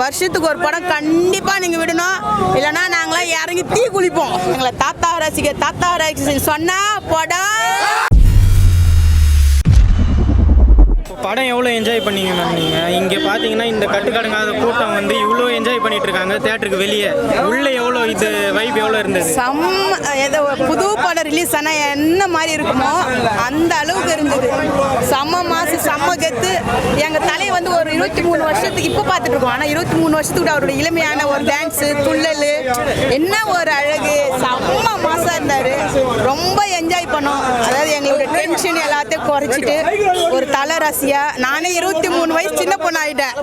வருஷத்துக்கு ஒரு படம் கண்டிப்பாக நீங்கள் விடணும். இல்லைன்னா நாங்களாம் இறங்கி தீ குளிப்போம். எங்களை தாத்தா ரசிக்க தாத்தா ரசிக்க சொன்னால் படம் படம் எவ்வளோ என்ஜாய் பண்ணீங்க மேம் நீங்கள் இங்கே பார்த்தீங்கன்னா இந்த கட்டுக்கடங்காத கூட்டம் வந்து இவ்வளோ என்ஜாய் பண்ணிட்டு இருக்காங்க தேட்டருக்கு வெளியே. உள்ளே எவ்வளோ இது வைப் எவ்வளோ இருந்தது? சம் ஏதோ புது படம் ரிலீஸ் ஆனால் என்ன மாதிரி இருக்குமோ அந்த அளவுக்கு இருந்தது. செம்ம மாசு செம்ம கெத்து. எங்கள் தலை வந்து ஒரு இருபத்தி மூணு வருஷத்துக்கு இப்போ பார்த்துட்டு இருக்கோம் ஆனால் இருபத்தி மூணு வருஷத்துக்கு அவருடைய இளமையான ஒரு டான்ஸு துள்ளல் என்ன ஒரு அழகு. செம்ம மாசா இருந்தார். ரொம்ப என்ஜாய் பண்ணோம். அதாவது எங்களோட டென்ஷன் எல்லாத்தையும் குறைச்சிட்டு ஒரு தலை ரசியா நானே இருபத்தி மூணு வயசு சின்ன பொண்ணு ஆகிட்டேன்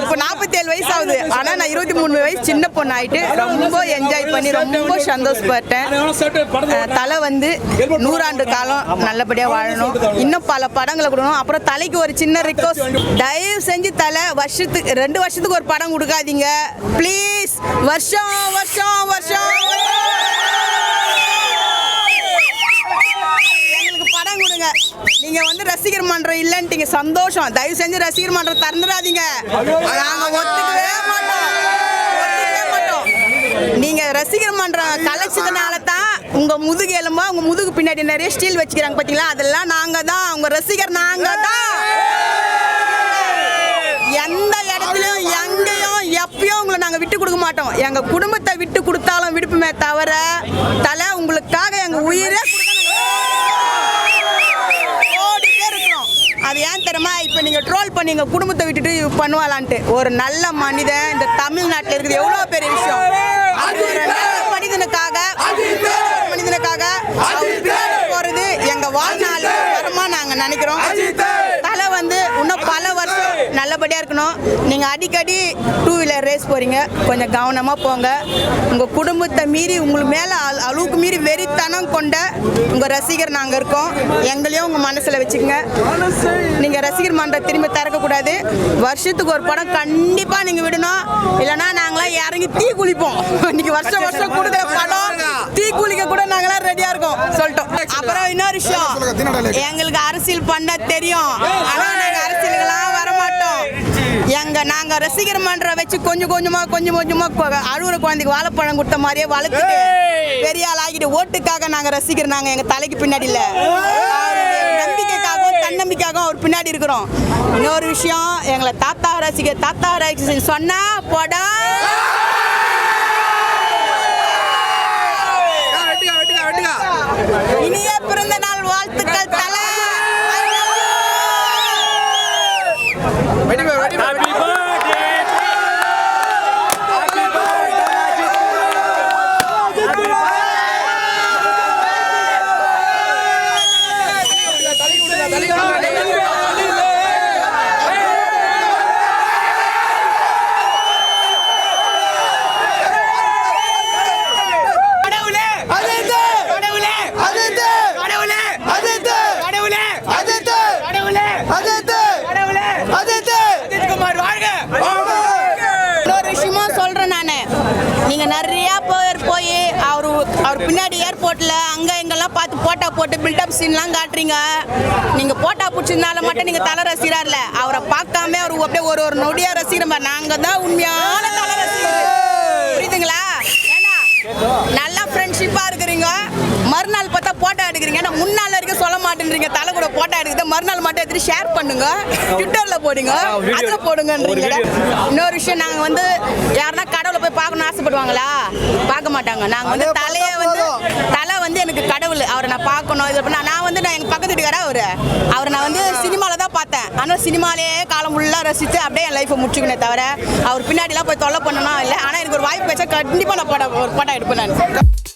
இப்போ நாற்பத்தேழு வயசு ஆகுது. ஆனால் நான் இருபத்தி மூணு வயசு சின்ன பொண்ணு ஆகிட்டு ரொம்ப என்ஜாய் பண்ணி ரொம்ப சந்தோஷப்பட்டேன். தலை வந்து நூறாண்டு காலம் நல்லபடியாக வாழணும். இன்னும் பல படங்களை கொடுக்கணும். அப்புறம் தலைக்கு ஒரு சின்ன ரிக்வஸ்ட் தயவு செஞ்சு தலை வருஷத்துக்கு ரெண்டு வருஷத்துக்கு ஒரு படம் கொடுக்காதீங்க. ப்ளீஸ் வருஷம் வருஷம் வருஷம் எங்களுக்கு படம் கொடுங்க நீங்க வந்து ரசிகர் மன்றம் இல்லைன்ட்டீங்க. சந்தோஷம். தயவு செஞ்சு ரசிகர் மன்றம் திறந்துடாதீங்க. நாங்க ஒத்துக்கவே மாட்டோம். ஒத்துக்கவே மாட்டோம். நீங்க ரசிகர் மன்றம் கலைச்சதுனால தான் உங்க முதுகு எலும்பா உங்க முதுகு பின்னாடி நிறைய ஸ்டீல் வச்சுக்கிறாங்க பாத்தீங்களா? அதெல்லாம் நாங்க தான் உங்க ரசிகர் நாங்க தான் எந்த இடத்துலயும் எங்கேயும் எப்பயும் உங்களை நாங்க விட்டு கொடுக்க மாட்டோம். எங்க குடும்பத்தை விட்டு கொடுத்தாலும் விடுப்புமே தவிர தலை உங்களுக்காக எங்க உயிரே அது இப்போ நீங்கள் ட்ரோல் பண்ணி எங்கள் குடும்பத்தை விட்டுட்டு பண்ணுவாளான்ட்டு. ஒரு நல்ல மனிதன் இந்த தமிழ்நாட்டில் இருக்குது. எவ்வளோ பெரிய விஷயம் அது ஒரு நல்ல மனிதனுக்காக ஒரு மனிதனுக்காக அவர் பின்னாடி போகிறது எங்கள் வாழ்நாள் வரமா நாங்கள் நினைக்கிறோம் தலை வந்து இன்னும் பல வருஷம் நல்லபடியாக இருக்கணும். நீங்கள் அடிக்கடி டூ வீலர் ரேஸ் போகிறீங்க கொஞ்சம் கவனமாக போங்க. உங்கள் குடும்பத்தை மீறி உங்களுக்கு மேலே அளவுக்கு மீறி வெறித்தனம் கொண்ட உங்கள் ரசிகர் நாங்கள் இருக்கோம். எங்களையும் உங்கள் மனசில் வச்சுக்கோங்க. நீங்கள் ரசிகர் மன்றம் திரும்பி திறக்கக்கூடாது. வருஷத்துக்கு ஒரு படம் கண்டிப்பாக நீங்கள் விடணும். இல்லைன்னா நாங்களாம் இறங்கி தீ குளிப்போம். இன்னைக்கு வருஷம் வருஷம் கொடுக்குற படம். தீ குளிக்க கூட நாங்களாம் ரெடியாக இருக்கோம். சொல்லிட்டோம். அப்புறம் இன்னொரு விஷயம். எங்களுக்கு அரசியல் பண்ண தெரியும். எங்க நாங்க ரசிகர் மன்றம் வச்சு கொஞ்சம் கொஞ்சமா கொஞ்சம் கொஞ்சமா கொ- அழுகுற குழந்தைக்கு வாழைப்பழம் கொடுத்த மாதிரியே வளர்த்துட்டு பெரிய ஆள் ஆகிட்டு ஓட்டுக்காக நாங்க ரசிகர் நாங்க எங்க தலைக்கு பின்னாடி இல்ல. நம்பிக்கைக்காகவும் தன்னம்பிக்கையாகவும் அவர் பின்னாடி இருக்கிறோம். இன்னொரு விஷயம் எங்களை தாத்தா ரசிகர் தாத்தா ரசிகர் சொன்னா படம் இனிய பிறந்த நாள் வாழ்த்துக்கள் தலை ஹாப்பி பர்த்டே கடவுளே அதிர்ந்து! கடவுளே அதிர்ந்து! கடவுளே அதிர்ந்து! கடவுளே அதிர்ந்து! கடவுளே அதிர்ந்து! கடவுளே அதிர்ந்து! அஜித்குமார் வாழ்க இன்னொரு விஷயமா சொல்றேன் நான் நீங்க நிறைய பேர் போய் அவர் அவர் ஏர்போர்ட்ல அங்க இங்கெல்லாம் பார்த்து போட்டா போட்டு பில்டப் சீன்லாம் காட்டுறீங்க. நீங்க போட்டா பிடிச்சதுனால மட்டும் நீங்க தலை ரசிகரா இல்ல அவரை பார்க்காம அவர் அப்படியே ஒரு ஒரு நொடியா ரசிக்கிற மாதிரி. நாங்க தான் உண்மையான தலை ரசிகர் புரியுதுங்களா? ஏன்னா நல்லா ஃப்ரெண்ட்ஷிப்பா இருக்கிறீங்க. மறுநாள் பார்த்தா போட்டோ எடுக்கிறீங்க. நான் முன்னாள் வரைக்கும் சொல்ல மாட்டேன்றீங்க. தலை கூட போட்டோ எடுக்குது மறுநாள் மட்டும் எடுத்து ஷேர் பண்ணுங்க. ட்விட்டர்ல போடுங்க. அதுல போடுங்கன்றீங்க. இன்னொரு விஷயம் நாங்க வந்து யாருன்னா கடவுளை போய் பார்க்கணும்னு ஆசைப்படுவாங்களா? பார்க்க மாட்டாங்க. நாங்க வந்து தலையை வந்து. தலை வந்து எனக்கு கடவுள். அவரை நான் பார்க்கணும் இது பண்ண நான் வந்து நான் எங்க பக்கத்து வீட்டுக்காரா அவரு. அவரை நான் வந்து சினிமால தான் பார்த்தேன். ஆனால் சினிமாலே காலம் ஃபுல்லாக ரசித்து அப்படியே என் லைஃப்பை முடிச்சுக்கினே தவிர அவர் பின்னாடிலாம் போய் தொல்லை பண்ணணும் இல்லை. ஆனால் எனக்கு ஒரு வாய்ப்பு வச்சா கண்டிப்பாக நான் படம் ஒரு படம் எடுப்பேன் நான்.